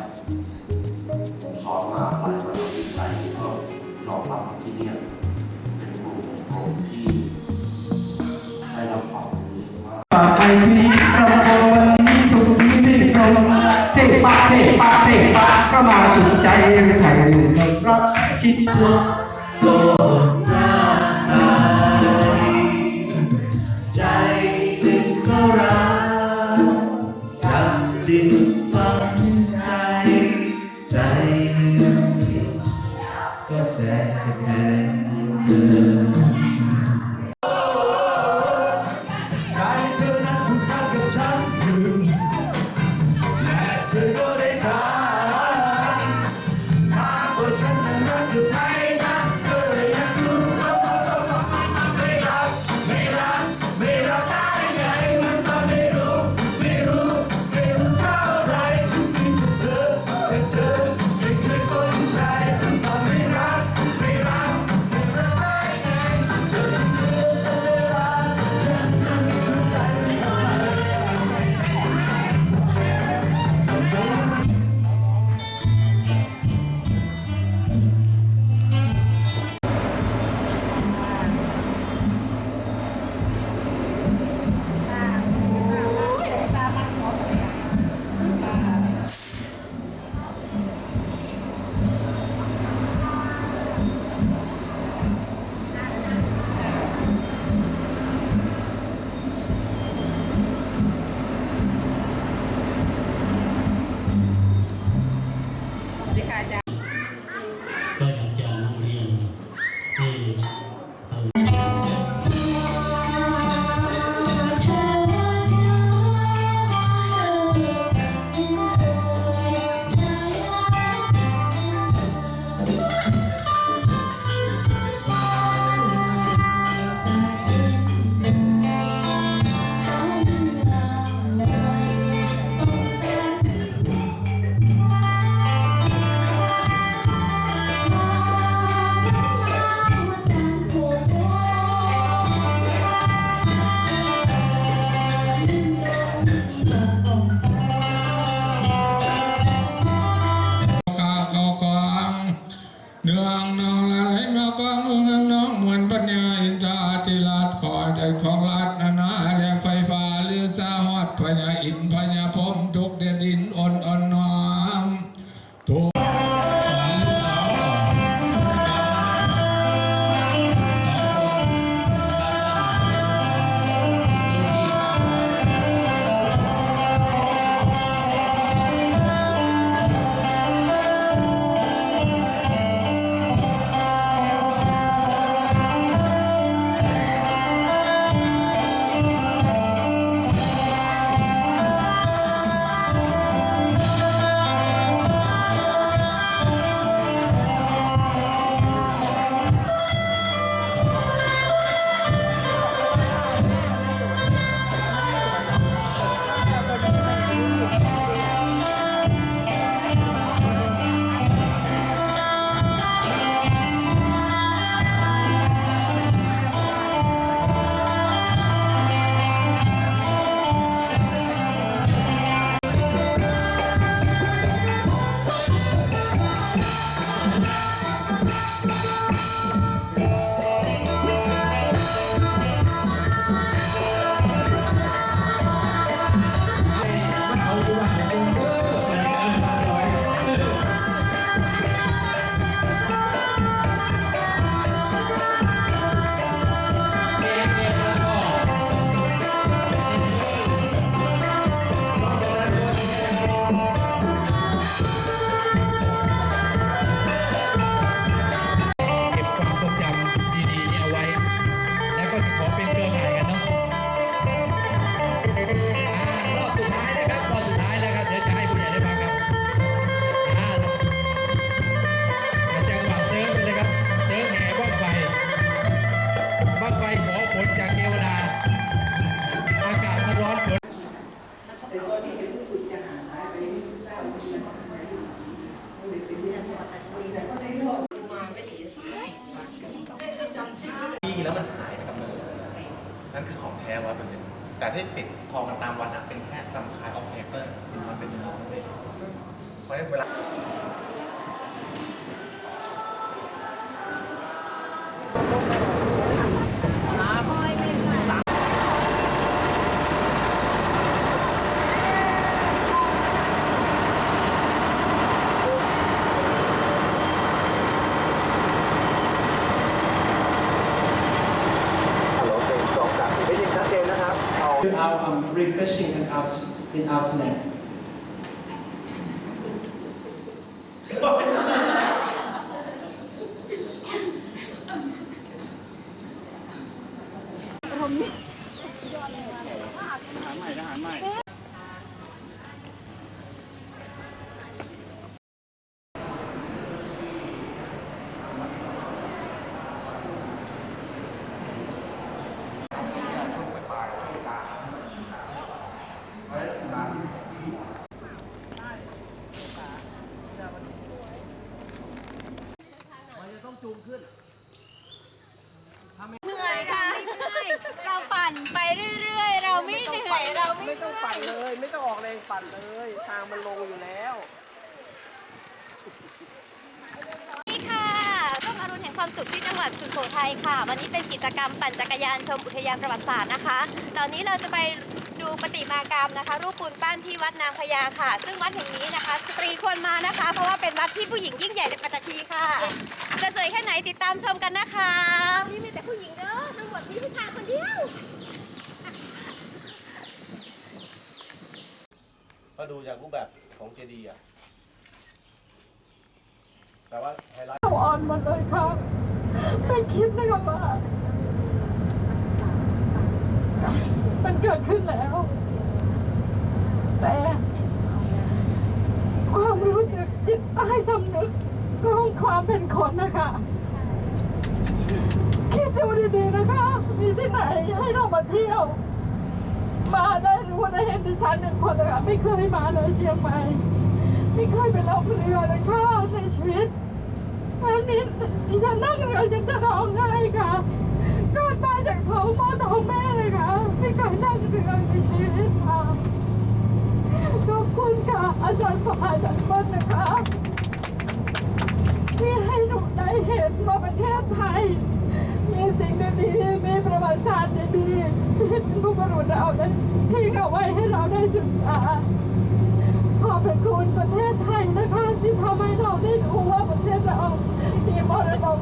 ครับผมสอนมาหลายมหาวิทยาลัยก็ยอมรับที่เนี่ยเป็นกลุ่มของผมที่ได้รับความรู้ว่ากไปนี้เราโดนวันนี้สุขีนี่ตรงเทปะเทปะเทปะก็มาสุดใจไทยหนึ่งรักคิดตัว่ ราชขอใจของราชนานาแร อฝนจากเทวดา อากาศมันร้อนฝนมีแล้วมันหายนะครับนั่นคือของแท้ร้อยเปอร์เซ็นต์แต่ที่ติดทองกันตามวันอะเป็นแค่ซัมคายออฟเพเปอร์มันเป็นทองนั่นเองราะฉะนั้นเวลา now um, refreshing in us in us now. Hãy subscribe cho kênh Ghiền Mì Gõ Để không bỏ lỡ những video hấp dẫn ความสุขที่จังหวัดสุโขทัยค่ะ วันนี้เป็นกิจกรรมปั่นจักรยานชมอุทยานประวัติศาสตร์นะคะ ตอนนี้เราจะไปดูปฏิมากรรมนะคะ รูปปูนปั้นที่วัดนางพญาค่ะ ซึ่งวัดแห่งนี้นะคะ สตรีควรมานะคะ เพราะว่าเป็นวัดที่ผู้หญิงยิ่งใหญ่ในปัตตภีค่ะ จะสวยแค่ไหนติดตามชมกันนะคะนี่มีแต่ผู้หญิงเด้อทั้งหมดมีผู้ชายคนเดียวถ้าดูจากรูปแบบของเจดีย์อะแต่ว่าไฮไลท์อ่อนหมดเลยค่ะไม่คิดนะครับว่ามันเกิดขึ้นแล้ว แต่ความรู้สึกจิตใต้สำนึกของความเป็นคนนะคะ คิดดูดีๆนะคะ มีที่ไหนให้เรามาเที่ยว มาได้รู้ได้เห็นดิฉันหนึ่งคนเลยค่ะไม่เคยมาเลยเชียงใหม่ ไม่เคยไปลองเรือเลยค่ะในชีวิต วันนี้ดิฉันนั่งเรือฉันจะร้องไห้ค่ะก่อนมาจากท้องพ่อท้องแม่เลยค่ะไม่เคยนั่งเรือในชีวิตค่ะขอบคุณค่ะ อาจารย์ฝ่าอาจารย์เบิ้ลนะคะที่ให้หนูได้เห็นว่าประเทศไทย มีสิ่งดีๆมีประวัติศาสตร์ดีๆที่บรรพบุรุษเราได้ทิ้งเอาไว้ให้เราได้ศึกษา อบพระคุณประเทศไทยนะคะ ที่ทำให้เราได้รู้ว่าประเทศเรามีมรดก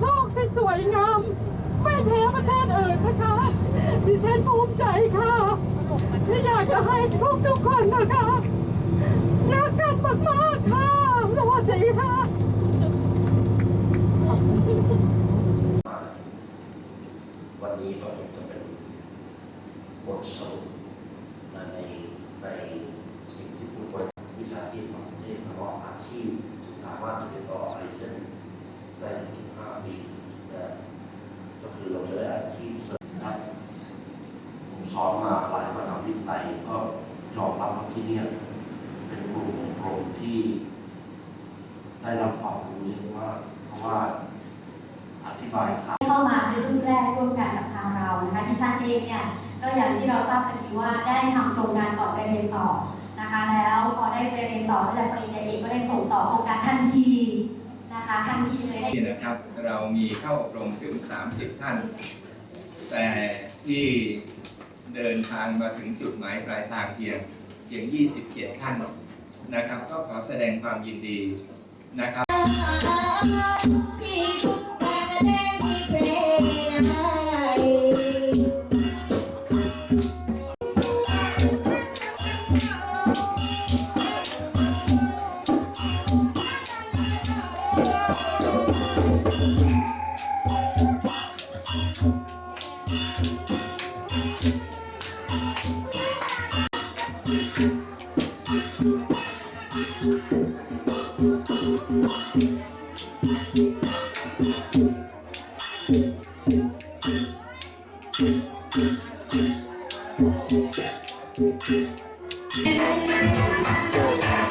โลกที่สวยงามไม่แพ้ประเทศอื่นนะคะดิฉันภูมิใจค่ะที่อยากจะให้ทุกทุกคนนะคะรักกันมากๆค่ะ สวัสดีค่ะวันนี้ก็คงจะเป็นบทสรุปในในสิ่งที่ผู้บริหารวิชาชีพของประเทศแล้วก็อาชีพสามารถจะติดต่อไลเซนได้ถึง5ปีนะก็คือเราจะได้อาชีพเสริมได้ผมสอนมาหลายมหาวิทยาลัยก็ยอมรับว่าที่เนี่ยเป็นกลุ่มกลุ่มที่ได้รับความรู้เยอะมากเพราะว่าอ ธิบายสาเข้ามาเป็นรุ่นแรกร่วมกันกับทางเรานะคะดิฉันเองเนี่ยก็อย่างที่เราทราบกันดีว่าได้ทำโครงการก่อนไปเรียนต่อนะคะ แล้วพอได้ไปเรียนต่อระดับปริญญาเอกก็ได้ส่งต่อโครงการทันทีนะคะทันทีเลยให้นี่นะครับเรามีเข้าอบรมถึง 30 ท่าน แต่ที่เดินทางมาถึงจุดหมายปลายทางเพียงเพียง 27 ท่านนะครับ ก็ขอแสดงความยินดีนะครับ Thank you.